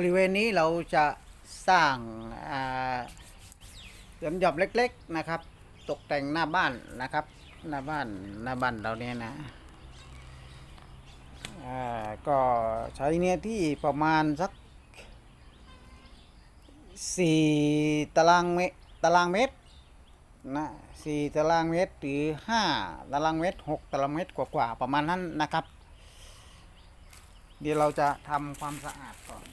บริเวณนี้เราจะสร้างอ่าสวนหย่อมเล็ก ๆนะครับ ตกแต่งหน้าบ้านนะครับ หน้าบ้านหน้าบ้านเราเนี่ยนะก็ใช้เนื้อที่ประมาณสักสี่ตารางเมตรตารางเมตรนะสี่ตารางเมตรหรือห้าตารางเมตรหกตารางเมตรกว่าๆประมาณนั้นนะครับ เดี๋ยวเราจะทำความสะอาดก่อน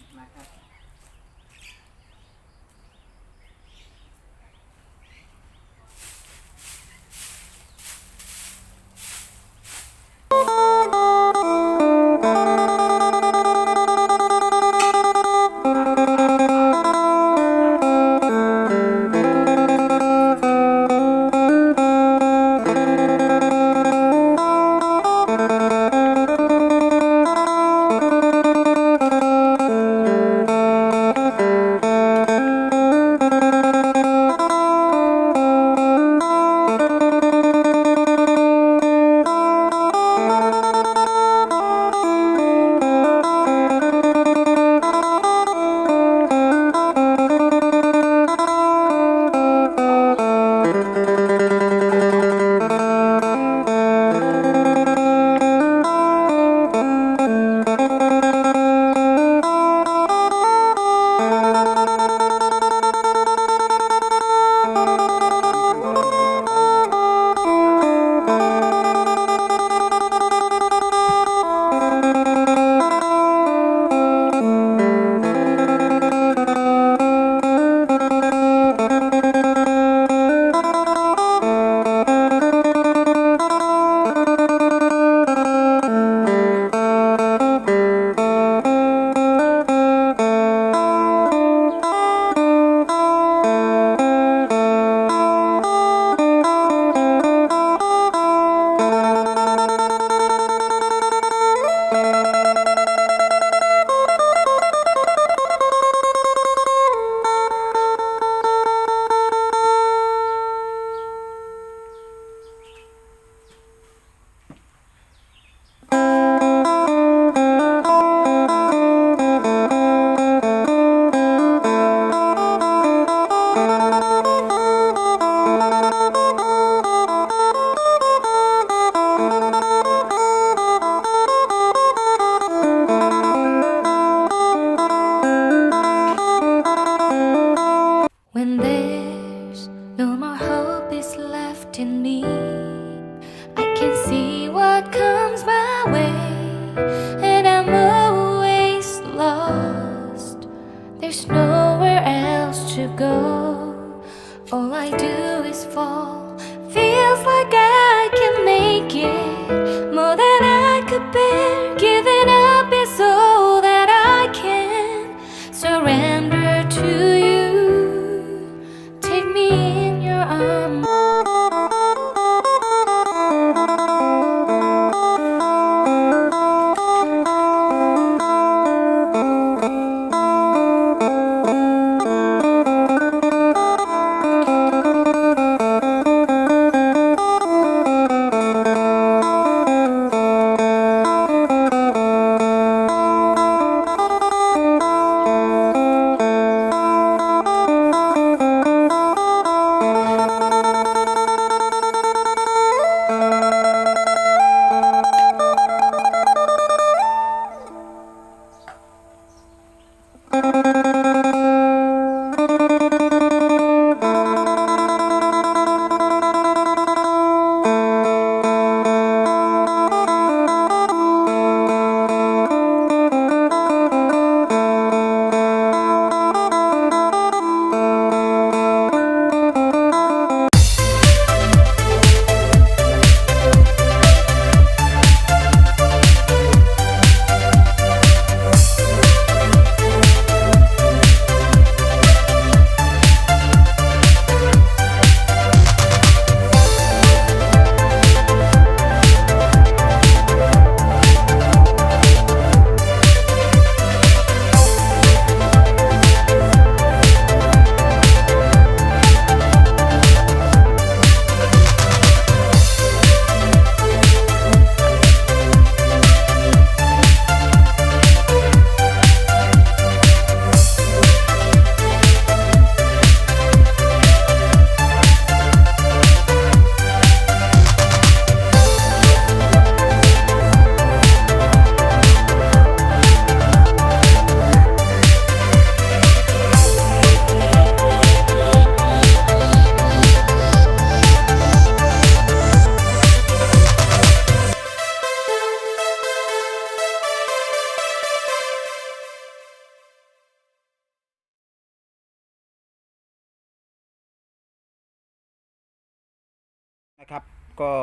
นะครับก็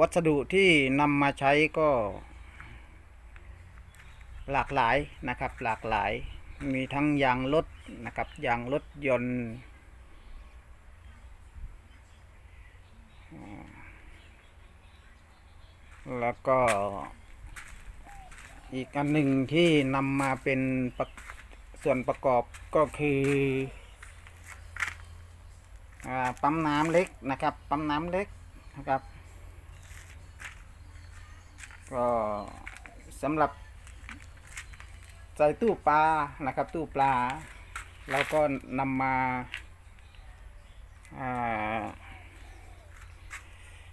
วัสดุที่นำมาใช้ก็ หลากหลายนะครับหลากหลายมีทั้งยางรถนะครับยางรถยนต์แล้วก็ อีกอันหนึ่งที่นำมาเป็นปส่วนประกอบก็คืออปั๊มน้ำเล็กนะครับปั๊มน้ำเล็ก นะครับ ก็สำหรับใส่ตู้ปลานะครับ ตู้ปลาแล้วก็นำมา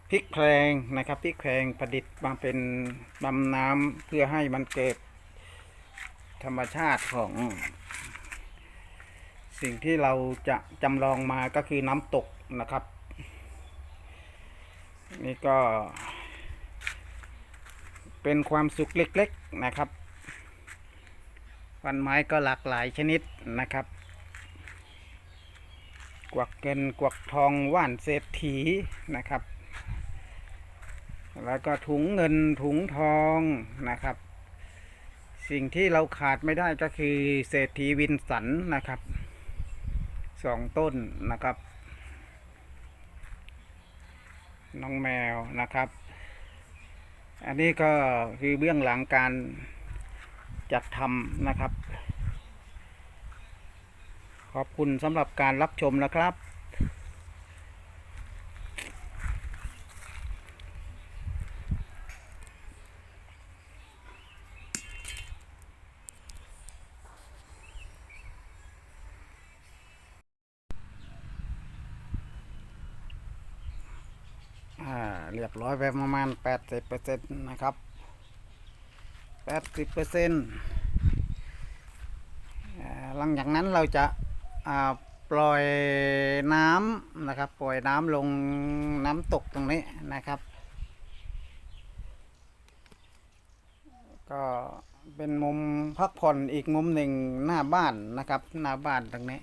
พริกแพรงนะครับพริกแพรงประดิษฐ์มาเป็นบำน้ำเพื่อให้มันเกิดธรรมชาติของสิ่งที่เราจะจำลองมาก็คือน้ำตกนะครับ นี่ก็ เป็นความสุขเล็กๆนะครับฟันไม้ก็หลากหลายชนิดนะครับ กวักเงินกวักทองว่านเศรษฐีนะครับ แล้วก็ถุงเงินถุงทองนะครับ สิ่งที่เราขาดไม่ได้ก็คือเศรษฐีวินสันนะครับสองต้นนะครับ น้องแมวนะครับ อันนี้ก็คือเบื้องหลังการจัดทำนะครับ ขอบคุณสำหรับการรับชมนะครับ อ่า เรียบร้อยไปประมาณแปดสิบเปอร์เซ็นต์นะครับแปดสิบเปอร์เซ็นต์หลังจากนั้นเราจะาปล่อยน้ำนะครับ ปล่อยน้ำลงน้ำตกตรงนี้นะครับ ก็เป็นมุมพักผ่อนอีกมุมหนึ่งหน้าบ้านนะครับ หน้าบ้านตรงนี้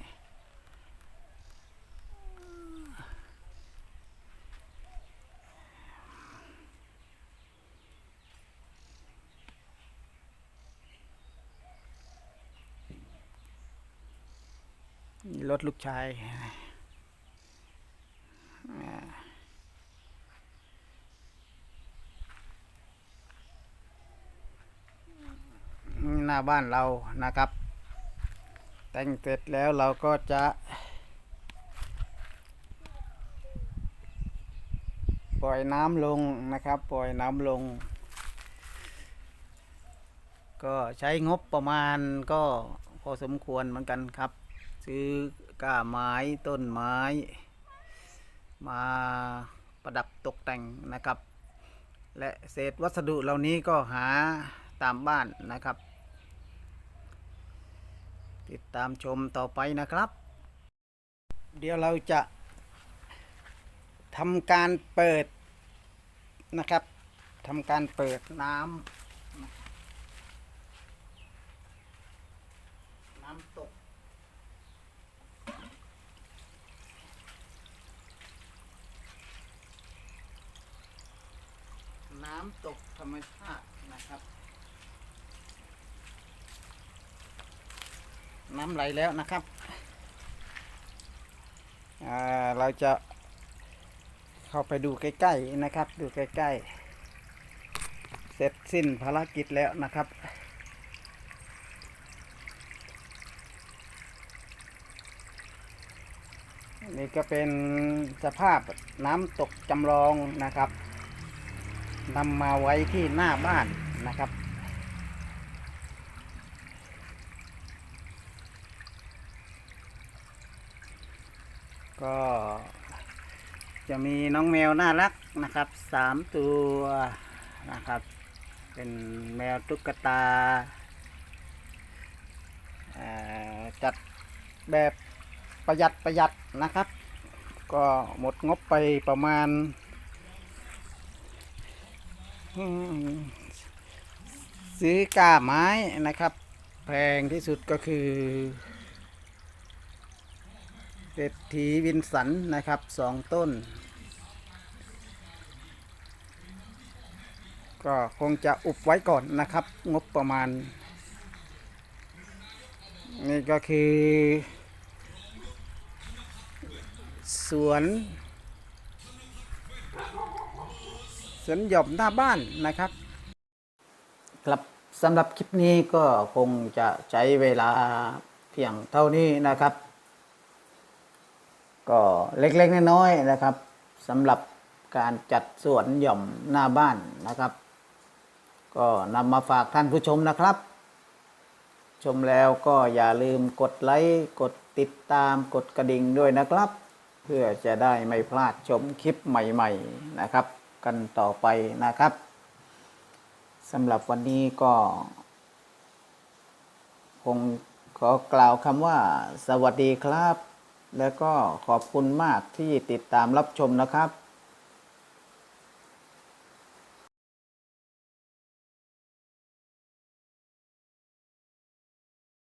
รถลูกชายหน้าบ้านเรานะครับ แต่งเสร็จแล้วเราก็จะปล่อยน้ำลงนะครับ ปล่อยน้ำลง ก็ใช้งบประมาณก็พอสมควรเหมือนกันครับ ซื้อก้าไม้ต้นไม้ มาประดับตกแต่งนะครับ และเศษวัสดุเหล่านี้ก็หาตามบ้านนะครับ ติดตามชมต่อไปนะครับ เดี๋ยวเราจะทำการเปิดนะครับทำการเปิดน้ำน้ำตก น้ำตกธ รรมชาตินะครับ น้ำไหลแล้วนะครับเราจะเข้าไปดูใกล้ๆนะครับ ดูใกล้ๆ เสร็จสิ้นภารกิจแล้วนะครับนี่ก็เป็นสภาพน้ำตกจำลองนะครับ นำมาไว้ที่หน้าบ้านนะครับ ก็จะมีน้องแมวน่ารักนะครับสามตัวนะครับ เป็นแมวตุ๊กตา จัดแบบประหยัดประหยัดนะครับ ก็หมดงบไปประมาณ ซื้อก้าไม้นะครับ แพงที่สุดก็คือเศรษฐีวินสันนะครับสองต้น ก็คงจะอุบไว้ก่อนนะครับ งบประมาณ นี่ก็คือ สวน สวนหย่อมหน้าบ้านนะครับ ครับสำหรับคลิปนี้ก็คงจะใช้เวลาเพียงเท่านี้นะครับ ก็เล็กๆน้อยๆนะครับสำหรับการจัดสวนหย่อมหน้าบ้านนะครับ ก็นำมาฝากท่านผู้ชมนะครับ ชมแล้วก็อย่าลืมกดไลค์กดติดตามกดกระดิ่งด้วยนะครับ เพื่อจะได้ไม่พลาดชมคลิปใหม่ ๆนะครับ กันต่อไปนะครับสำหรับวันนี้ก็ คงขอกล่าวคำว่า สวัสดีครับ แล้วก็ขอบคุณมากที่ติดตามรับชมนะครับ